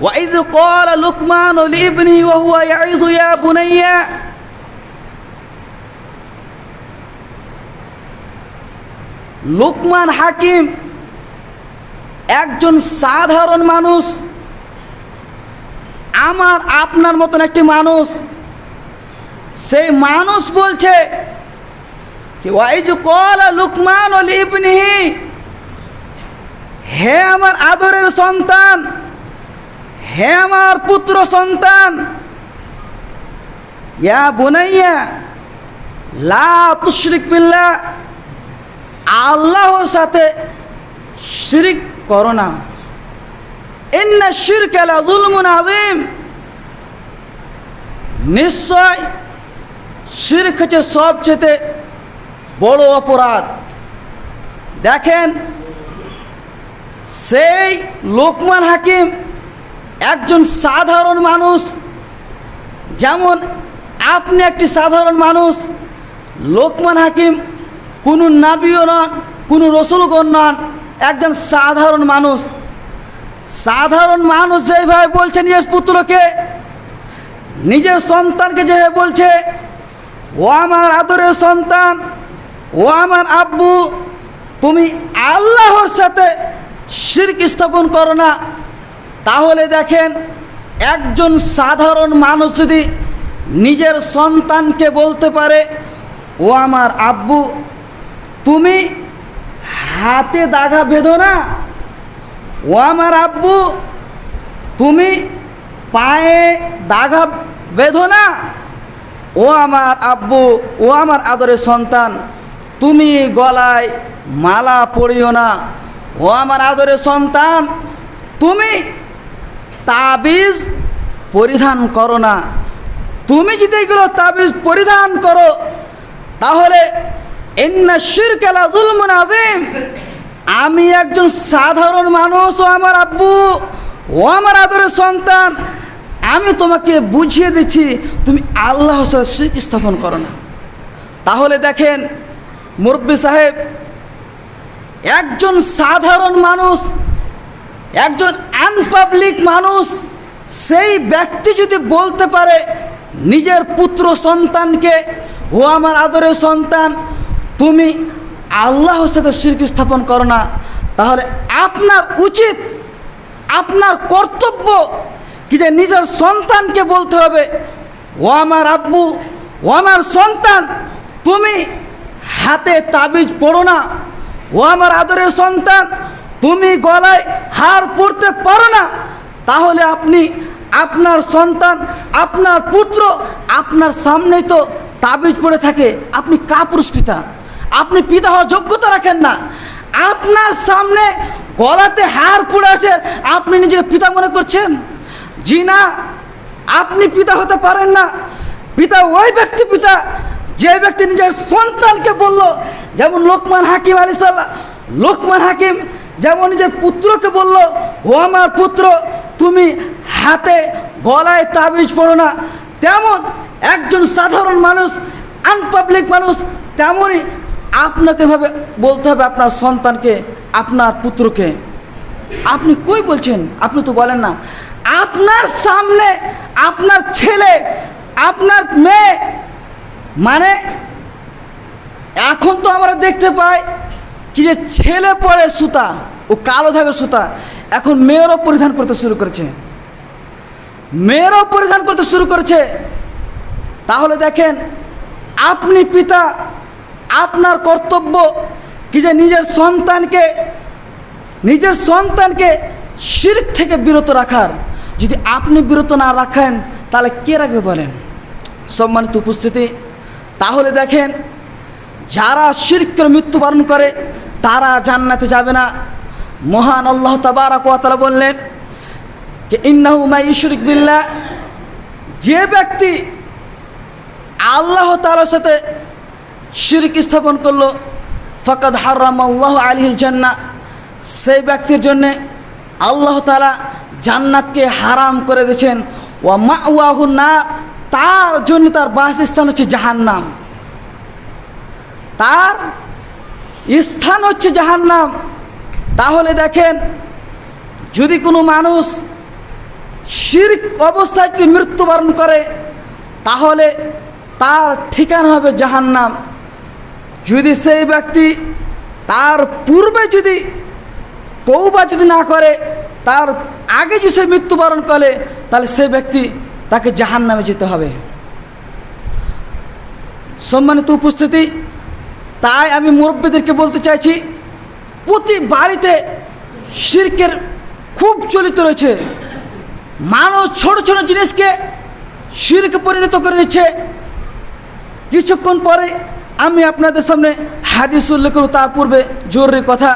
وإذ قال لقمان لابنه وهو يعظ يا بني লুকমান হাকিম একজন সাধারণ মানুষ আমার আপনার মতন একটি মানুষ সেই মানুষ বলছে কি ওয়াইজ কলা লুকমান ও লিবনিহি হে আমার আদরের সন্তান হে আমার পুত্র সন্তান, ইয়া বুনাইয়া, লা তুশরিক বিল্লাহ, আল্লাহর সাথে শিরিক করো না। ইন্না শিরক লা যুলমুন আযীম। নিশ্চয় শিরক হচ্ছে সবচেয়ে বড় অপরাধ। দেখেন, সেই লোকমান হাকিম একজন সাধারণ মানুষ, যেমন আপনি একটি সাধারণ মানুষ, লোকমান হাকিম কোনো নাবিও নন, কোনো রসুলগণ নন, একজন সাধারণ মানুষ। সাধারণ মানুষ যেভাবে বলছে নিজের পুত্রকে, নিজের সন্তানকে যেভাবে বলছে, ও আমার আদরের সন্তান, ও আমার আব্বু, তুমি আল্লাহর সাথে শিরক স্থাপন করো না। তাহলে দেখেন, একজন সাধারণ মানুষ যদি নিজের সন্তানকে বলতে পারে, ও আমার আব্বু, তুমি হাতে দাগা বেঁধো না। ও আমার আব্বু, তুমি পায়ে দাগা বেঁধো না। ও আমার আব্বু, ও আমার আদরের সন্তান, তুমি গলায় মালা পড়িও না। ও আমার আদরের সন্তান, তুমি তাবিজ পরিধান করো না। তুমি যদি এগুলো তাবিজ পরিধান করো, তাহলে আমি একজন সাধারণ মানুষ, ও আমার আব্বু, ও আমার আদরের সন্তান। আমি তোমাকে বুঝিয়ে দিচ্ছি, তুমি আল্লাহ স্থাপন করো না। তাহলে দেখেন, মুরব্বী সাহেব, একজন সাধারণ মানুষ একজন আনপাবলিক মানুষ, সেই ব্যক্তি যদি বলতে পারে, নিজের পুত্র সন্তানকে, ও আমার আদরের সন্তান, তুমি আল্লাহর সাথে শিরক স্থাপন করো না, তাহলে আপনার উচিত, আপনার কর্তব্য কি যে নিজের সন্তানকে বলতে হবে, ও আমার আব্বু, ও আমার সন্তান, তুমি হাতে তাবিজ পড়ো না, ও আমার আদরের সন্তান তুমি গলায় হার পড়তে পারো না, তাহলে আপনি আপনার সন্তান, আপনার পুত্র, আপনার সামনেই তো তাবিজ পড়ে থাকে। আপনি কাপুরুষ পিতা। আপনি পিতা হওয়ার যোগ্যতা রাখেন না। আপনার সামনে গলাতে হার পড়ে আছে, আপনি নিজেকে পিতা মনে করছেন? জি না, আপনি পিতা হতে পারেন না। পিতা ওই ব্যক্তি পিতা, যে ব্যক্তি নিজের সন্তানকে বলল, যেমন লোকমান হাকিম আলী লোকমান হাকিম যেমন নিজের পুত্রকে বলল, ও আমার পুত্র, তুমি হাতে গলায় তাবিজ পড়ো না। তেমন একজন সাধারণ মানুষ আনপাবলিক মানুষ, তেমনই আপনাকে ভাবে, বলতে হবে আপনার সন্তানকে, আপনার পুত্রকে। আপনি কই বলছেন? আপনি তো বলেন না। আপনার সামনে আপনার ছেলে, আপনার মেয়ে মানে এখন তো আমরা দেখতে পাই কি যে ছেলে পড়ে সুতা। ও কালো থাকে সুতা এখন মেয়েরও পরিধান করতে শুরু করেছে। মেয়েরও পরিধান করতে শুরু করেছে। তাহলে দেখেন, আপনি পিতা, আপনার কর্তব্য কি যে নিজের সন্তানকে নিজের সন্তানকে শিরক থেকে বিরত রাখার? যদি আপনি বিরত না রাখেন, তাহলে কে রাখবে বলেন? সম্মানিত উপস্থিতি, তাহলে দেখেন, যারা শিরকের মৃত্যুবরণ করে, তারা জান্নাতে যাবে না। মহান আল্লাহ তাবারাক ওয়া বললেন যে, ইন্নাহু মাই ইশরিক বিল্লাহ। যে ব্যক্তি আল্লাহ তাআলার সাথে শিরক স্থাপন করল, ফকাদ হারাম আল্লাহ আলিহিল জান্নাহ সেই ব্যক্তির জন্যে আল্লাহ তালা জান্নাতকে হারাম করে দিয়েছেন। ওয়া মা ওয়াহু না তার জন্য তার বাসস্থান হচ্ছে জাহান্নাম। তার স্থান হচ্ছে জাহান্নাম। তাহলে দেখেন, যদি কোনো মানুষ শির্ক অবস্থায় যদি মৃত্যুবরণ করে, তাহলে তার ঠিকানা হবে জাহান্নাম। যদি সেই ব্যক্তি তার পূর্বে যদি তৌবা যদি না করে, তার আগে যদি সে মৃত্যুবরণ করে, তাহলে সে ব্যক্তি তাকে জাহান নামে যেতে হবে। সম্মানিত উপস্থিতি, তাই আমি মুরব্বীদেরকে বলতে চাইছি প্রতি বাড়িতে শির্কের খুব চলিত রয়েছে। মানুষ ছোট ছোট জিনিসকে শিরকে পরিণত করে নিচ্ছে। কিছুক্ষণ পরে আমি আপনাদের সামনে হাদিস উল্লেখ করব তার পূর্বে জরুরি কথা।